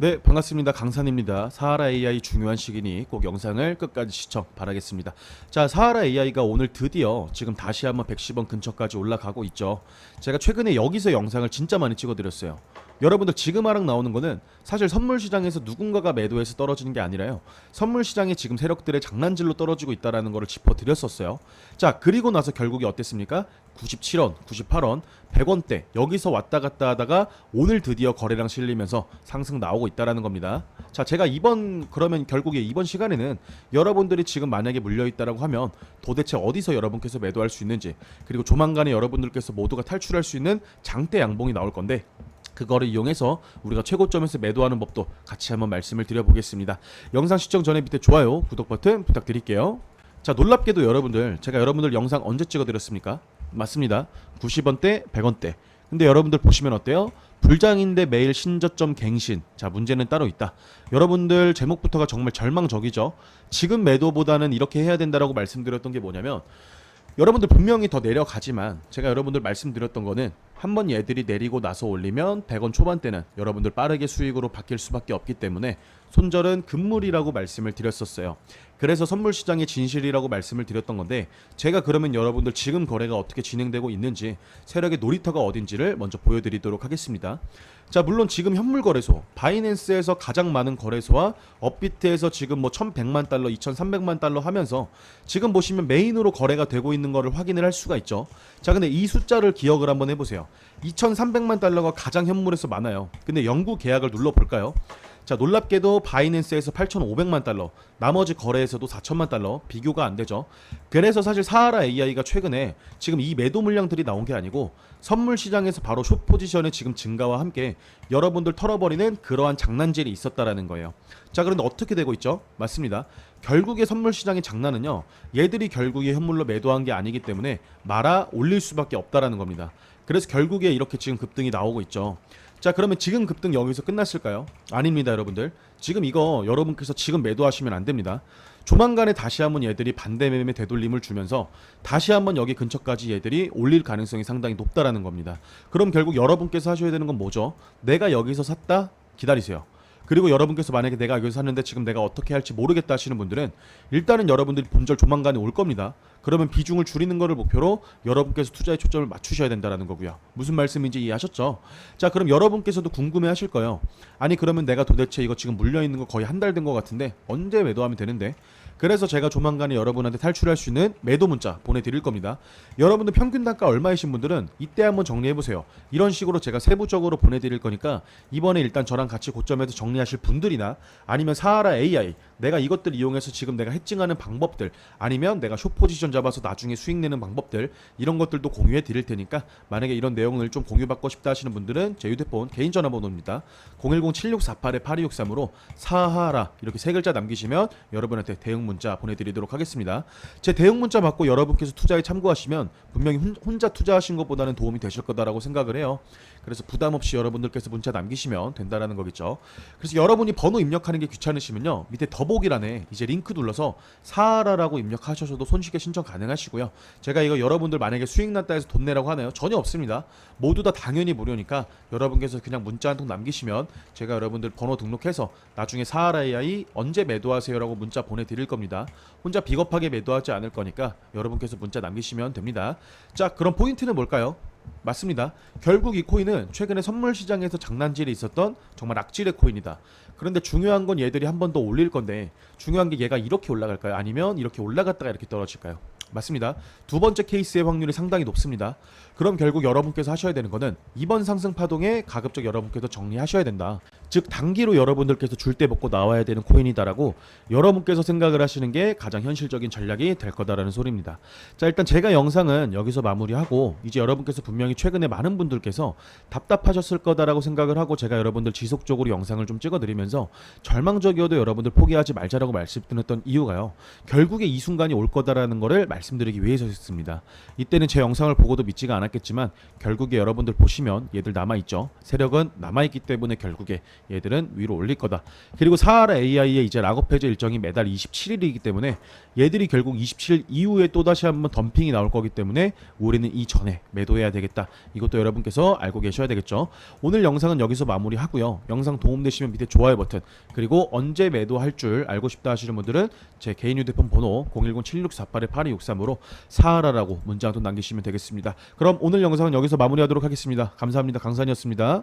네, 반갑습니다. 강산입니다. 사하라 AI 중요한 시기니 꼭 영상을 끝까지 시청 바라겠습니다. 자, 사하라 AI가 오늘 드디어 지금 다시 한번 110원 근처까지 올라가고 있죠. 제가 최근에 여기서 영상을 진짜 많이 찍어드렸어요. 여러분들 지금 하락 나오는 거는 사실 선물 시장에서 누군가가 매도해서 떨어지는 게 아니라요. 선물 시장에 지금 세력들의 장난질로 떨어지고 있다라는 거를 짚어 드렸었어요. 자, 그리고 나서 결국이 어땠습니까? 97원, 98원, 100원대 여기서 왔다 갔다 하다가 오늘 드디어 거래량 실리면서 상승 나오고 있다라는 겁니다. 자, 제가 이번 그러면 결국에 이번 시간에는 여러분들이 지금 만약에 물려 있다라고 하면 도대체 어디서 여러분께서 매도할 수 있는지 그리고 조만간에 여러분들께서 모두가 탈출할 수 있는 장대 양봉이 나올 건데 그거를 이용해서 우리가 최고점에서 매도하는 법도 같이 한번 말씀을 드려보겠습니다. 영상 시청 전에 밑에 좋아요, 구독 버튼 부탁드릴게요. 자, 놀랍게도 여러분들, 제가 여러분들 영상 언제 찍어드렸습니까? 맞습니다. 90원대, 100원대. 근데 여러분들 보시면 어때요? 불장인데 매일 신저점 갱신. 자, 문제는 따로 있다. 여러분들 제목부터가 정말 절망적이죠. 지금 매도보다는 이렇게 해야 된다라고 말씀드렸던 게 뭐냐면 여러분들 분명히 더 내려가지만 제가 여러분들 말씀드렸던 거는 한 번 얘들이 내리고 나서 올리면 100원 초반대는 여러분들 빠르게 수익으로 바뀔 수밖에 없기 때문에 손절은 금물이라고 말씀을 드렸었어요. 그래서 선물 시장의 진실이라고 말씀을 드렸던 건데 제가 그러면 여러분들 지금 거래가 어떻게 진행되고 있는지 세력의 놀이터가 어딘지를 먼저 보여드리도록 하겠습니다. 자 물론 지금 현물 거래소 바이낸스에서 가장 많은 거래소와 업비트에서 지금 뭐 1100만 달러 2300만 달러 하면서 지금 보시면 메인으로 거래가 되고 있는 거를 확인을 할 수가 있죠 자 근데 이 숫자를 기억을 한번 해보세요 2300만 달러가 가장 현물에서 많아요 근데 영구 계약을 눌러볼까요 자 놀랍게도 바이낸스에서 8,500만 달러, 나머지 거래에서도 4천만 달러 비교가 안 되죠. 그래서 사실 사하라 AI가 최근에 지금 이 매도 물량들이 나온 게 아니고 선물 시장에서 바로 숏 포지션의 지금 증가와 함께 여러분들 털어버리는 그러한 장난질이 있었다라는 거예요. 자 그런데 어떻게 되고 있죠? 맞습니다. 결국에 선물 시장의 장난은요. 얘들이 결국에 현물로 매도한 게 아니기 때문에 말아 올릴 수밖에 없다라는 겁니다. 그래서 결국에 이렇게 지금 급등이 나오고 있죠. 자 그러면 지금 급등 여기서 끝났을까요? 아닙니다 여러분들 지금 이거 여러분께서 지금 매도하시면 안 됩니다 조만간에 다시 한번 얘들이 반대 매매 되돌림을 주면서 다시 한번 여기 근처까지 얘들이 올릴 가능성이 상당히 높다라는 겁니다 그럼 결국 여러분께서 하셔야 되는 건 뭐죠? 내가 여기서 샀다? 기다리세요 그리고 여러분께서 만약에 내가 여기서 샀는데 지금 내가 어떻게 할지 모르겠다 하시는 분들은 일단은 여러분들이 본절 조만간에 올 겁니다. 그러면 비중을 줄이는 것을 목표로 여러분께서 투자의 초점을 맞추셔야 된다는 거고요. 무슨 말씀인지 이해하셨죠? 자, 그럼 여러분께서도 궁금해 하실 거예요. 아니, 그러면 내가 도대체 이거 지금 물려 있는 거 거의 한 달 된 것 같은데 언제 매도하면 되는데? 그래서 제가 조만간에 여러분한테 탈출할 수 있는 매도 문자 보내드릴 겁니다. 여러분들 평균 단가 얼마이신 분들은 이때 한번 정리해보세요. 이런 식으로 제가 세부적으로 보내드릴 거니까 이번에 일단 저랑 같이 고점에서 정리하실 분들이나 아니면 사하라 AI 내가 이것들 이용해서 지금 내가 해칭하는 방법들 아니면 내가 숏 포지션 잡아서 나중에 수익 내는 방법들 이런 것들도 공유해 드릴 테니까 만약에 이런 내용을 좀 공유받고 싶다 하시는 분들은 제 휴대폰 개인 전화번호입니다. 010-7648-8263으로 사하라 이렇게 세 글자 남기시면 여러분한테 대응 문자 보내드리도록 하겠습니다. 제 대응 문자 받고 여러분께서 투자에 참고하시면 분명히 혼- 혼자 투자하신 것보다는 도움이 되실 거다라고 생각을 해요. 그래서 부담 없이 여러분들께서 문자 남기시면 된다라는 거겠죠. 그래서 여러분이 번호 입력하는 게 귀찮으시면요. 밑에 더보기란에 이제 링크 눌러서 사하라라고 입력하셔서도 손쉽게 신청 가능하시고요. 제가 이거 여러분들 만약에 수익 났다 해서 돈 내라고 하나요? 전혀 없습니다. 모두 다 당연히 무료니까 여러분께서 그냥 문자 한 통 남기시면 제가 여러분들 번호 등록해서 나중에 사하라 AI 언제 매도하세요라고 문자 보내드릴 겁니다. 혼자 비겁하게 매도하지 않을 거니까 여러분께서 문자 남기시면 됩니다. 자, 그럼 포인트는 뭘까요? 맞습니다. 결국 이 코인은 최근에 선물 시장에서 장난질이 있었던 정말 악질의 코인이다. 그런데 중요한 건 얘들이 한 번 더 올릴 건데 중요한 게 얘가 이렇게 올라갈까요? 아니면 이렇게 올라갔다가 이렇게 떨어질까요? 맞습니다. 두 번째 케이스의 확률이 상당히 높습니다. 그럼 결국 여러분께서 하셔야 되는 거는 이번 상승 파동에 가급적 여러분께서 정리하셔야 된다. 즉 단기로 여러분들께서 줄 때 먹고 나와야 되는 코인이다라고 여러분께서 생각을 하시는 게 가장 현실적인 전략이 될 거다라는 소리입니다. 자 일단 제가 영상은 여기서 마무리하고 이제 여러분께서 분명히 최근에 많은 분들께서 답답하셨을 거다라고 생각을 하고 제가 여러분들 지속적으로 영상을 좀 찍어드리면서 절망적이어도 여러분들 포기하지 말자라고 말씀드렸던 이유가요. 결국에 이 순간이 올 거다라는 거를 말 씀드리기 위해서였습니다. 이때는 제 영상을 보고도 믿지가 않았겠지만 결국에 여러분들 보시면 얘들 남아있죠. 세력은 남아있기 때문에 결국에 얘들은 위로 올릴 거다. 그리고 사하라 AI의 이제 락업 해제 일정이 매달 27일이기 때문에 얘들이 결국 27일 이후에 또다시 한번 덤핑이 나올 거기 때문에 우리는 이 전에 매도해야 되겠다. 이것도 여러분께서 알고 계셔야 되겠죠. 오늘 영상은 여기서 마무리하고요. 영상 도움되시면 밑에 좋아요 버튼 그리고 언제 매도할 줄 알고 싶다 하시는 분들은 제 개인 휴대폰 번호 010-7648-8263으로 사하라라고 통 남기시면 되겠습니다. 그럼 오늘 영상은 여기서 마무리하도록 하겠습니다. 감사합니다. 강산이었습니다.